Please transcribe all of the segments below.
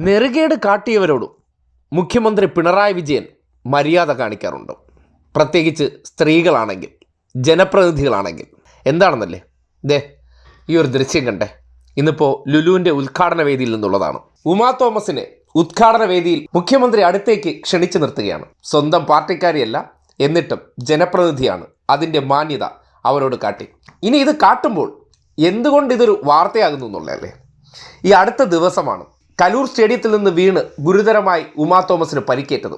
നെറുകേട് കാട്ടിയവരോടും മുഖ്യമന്ത്രി പിണറായി വിജയൻ മര്യാദ കാണിക്കാറുണ്ട്. പ്രത്യേകിച്ച് സ്ത്രീകളാണെങ്കിൽ ജനപ്രതിനിധികളാണെങ്കിൽ. എന്താണെന്നല്ലേ? ദേ ഈ ഒരു ദൃശ്യം കണ്ടേ. ഇന്നിപ്പോൾ ലുലുവിന്റെ ഉദ്ഘാടന വേദിയിൽ നിന്നുള്ളതാണ്. ഉമാ തോമസിനെ ഉദ്ഘാടന വേദിയിൽ മുഖ്യമന്ത്രി അടുത്തേക്ക് ക്ഷണിച്ചു നിർത്തുകയാണ്. സ്വന്തം പാർട്ടിക്കാരിയല്ല എന്നിട്ടും ജനപ്രതിനിധിയാണ്. അതിന്റെ മാന്യത അവരോട് കാട്ടി. ഇനി ഇത് കാട്ടുമ്പോൾ എന്തുകൊണ്ട് ഇതൊരു വാർത്തയാകുന്നു എന്നുള്ളതല്ലേ? ഈ അടുത്ത ദിവസമാണ് കലൂർ സ്റ്റേഡിയത്തിൽ നിന്ന് വീണ് ഗുരുതരമായി ഉമാ തോമസിന് പരിക്കേറ്റത്.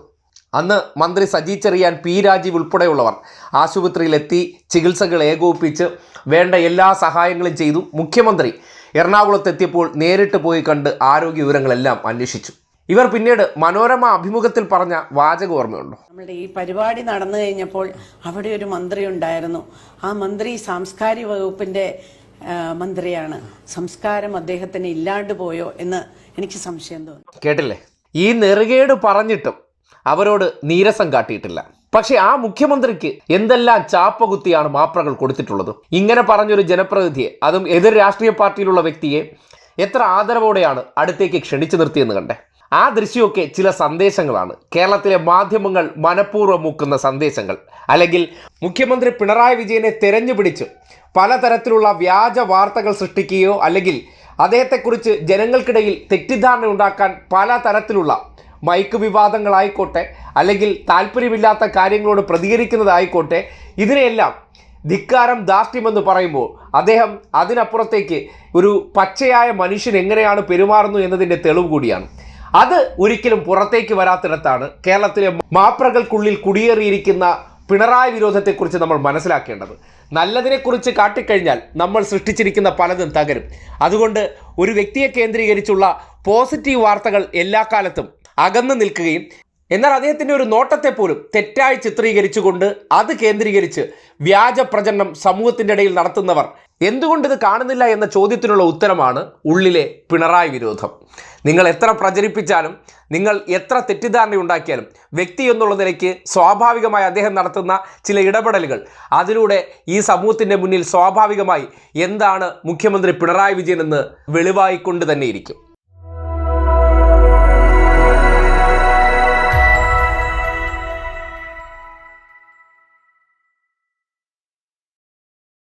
അന്ന് മന്ത്രി സജി ചെറിയാൻ പി രാജീവ് ഉൾപ്പെടെയുള്ളവർ ആശുപത്രിയിലെത്തി ചികിത്സകൾ ഏകോപിപ്പിച്ച് വേണ്ട എല്ലാ സഹായങ്ങളും ചെയ്തു. മുഖ്യമന്ത്രി എറണാകുളത്തെത്തിയപ്പോൾ നേരിട്ട് പോയി കണ്ട് ആരോഗ്യ വിവരങ്ങളെല്ലാം അന്വേഷിച്ചു. ഇവർ പിന്നീട് മനോരമ അഭിമുഖത്തിൽ പറഞ്ഞ വാചക ഓർമ്മയുണ്ടോ? നമ്മുടെ ഈ പരിപാടി നടന്നു കഴിഞ്ഞപ്പോൾ അവിടെ ഒരു മന്ത്രി ഉണ്ടായിരുന്നു. ആ മന്ത്രി സാംസ്കാരിക വകുപ്പിന്റെ മന്ത്രിയാണ്. സംസ്കാരം അദ്ദേഹത്തിന് ഇല്ലാണ്ട് പോയോ എന്ന് എനിക്ക് സംശയം തോന്നുന്നു കേട്ടില്ലേ? ഈ നെറുകേട് പറഞ്ഞിട്ടും അവരോട് നീരസം കാട്ടിയിട്ടില്ല. പക്ഷെ ആ മുഖ്യമന്ത്രിക്ക് എന്തെല്ലാം ചാപ്പകുത്തിയാണ് മാപ്രകൾ കൊടുത്തിട്ടുള്ളത്? ഇങ്ങനെ പറഞ്ഞൊരു ജനപ്രതിനിധിയെ അതും എതിർ രാഷ്ട്രീയ പാർട്ടിയിലുള്ള വ്യക്തിയെ എത്ര ആദരവോടെയാണ് അടുത്തേക്ക് ക്ഷണിച്ചു നിർത്തിയെന്ന് കണ്ടേ? ആ ദൃശ്യമൊക്കെ ചില സന്ദേശങ്ങളാണ്. കേരളത്തിലെ മാധ്യമങ്ങൾ മനഃപൂർവം മുക്കുന്ന സന്ദേശങ്ങൾ. അല്ലെങ്കിൽ മുഖ്യമന്ത്രി പിണറായി വിജയനെ തെരഞ്ഞുപിടിച്ച് പലതരത്തിലുള്ള വ്യാജ വാർത്തകൾ സൃഷ്ടിക്കുകയോ അല്ലെങ്കിൽ അദ്ദേഹത്തെക്കുറിച്ച് ജനങ്ങൾക്കിടയിൽ തെറ്റിദ്ധാരണ ഉണ്ടാക്കാൻ പലതരത്തിലുള്ള മൈക്ക് വിവാദങ്ങളായിക്കോട്ടെ അല്ലെങ്കിൽ താല്പര്യമില്ലാത്ത കാര്യങ്ങളോട് പ്രതികരിക്കുന്നതായിക്കോട്ടെ ഇതിനെയെല്ലാം ധിക്കാരം ധാർഷ്ട്യമെന്ന് പറയുമ്പോൾ അദ്ദേഹം അതിനപ്പുറത്തേക്ക് ഒരു പച്ചയായ മനുഷ്യൻ എങ്ങനെയാണ് പെരുമാറുന്നു എന്നതിന്റെ തെളിവ് കൂടിയാണ്. അത് ഒരിക്കലും പുറത്തേക്ക് വരാത്തിടത്താണ് കേരളത്തിലെ മാപ്രകൾക്കുള്ളിൽ കുടിയേറിയിരിക്കുന്ന പിണറായി വിരോധത്തെക്കുറിച്ച് നമ്മൾ മനസ്സിലാക്കേണ്ടത്. നല്ലതിനെക്കുറിച്ച് കാട്ടിക്കഴിഞ്ഞാൽ നമ്മൾ സൃഷ്ടിച്ചിരിക്കുന്ന പലതും തകരും. അതുകൊണ്ട് ഒരു വ്യക്തിയെ കേന്ദ്രീകരിച്ചുള്ള പോസിറ്റീവ് വാർത്തകൾ എല്ലാ കാലത്തും അകന്നു നിൽക്കുകയും എന്നാൽ അദ്ദേഹത്തിന്റെ ഒരു നോട്ടത്തെ പോലും തെറ്റായി ചിത്രീകരിച്ചുകൊണ്ട് അത് കേന്ദ്രീകരിച്ച് വ്യാജ പ്രചരണം സമൂഹത്തിന്റെ ഇടയിൽ നടത്തുന്നവർ എന്തുകൊണ്ട് ഇത് കാണുന്നില്ല എന്ന ചോദ്യത്തിനുള്ള ഉത്തരമാണ് ഉള്ളിലെ പിണറായി വിരോധം. നിങ്ങൾ എത്ര പ്രചരിപ്പിച്ചാലും നിങ്ങൾ എത്ര തെറ്റിദ്ധാരണ ഉണ്ടാക്കിയാലും വ്യക്തി എന്നുള്ള നിലയ്ക്ക് സ്വാഭാവികമായി അദ്ദേഹം നടത്തുന്ന ചില ഇടപെടലുകൾ അതിലൂടെ ഈ സമൂഹത്തിന്റെ മുന്നിൽ സ്വാഭാവികമായി എന്താണ് മുഖ്യമന്ത്രി പിണറായി വിജയൻ എന്ന് വെളിവായിക്കൊണ്ട് തന്നെ ഇരിക്കും.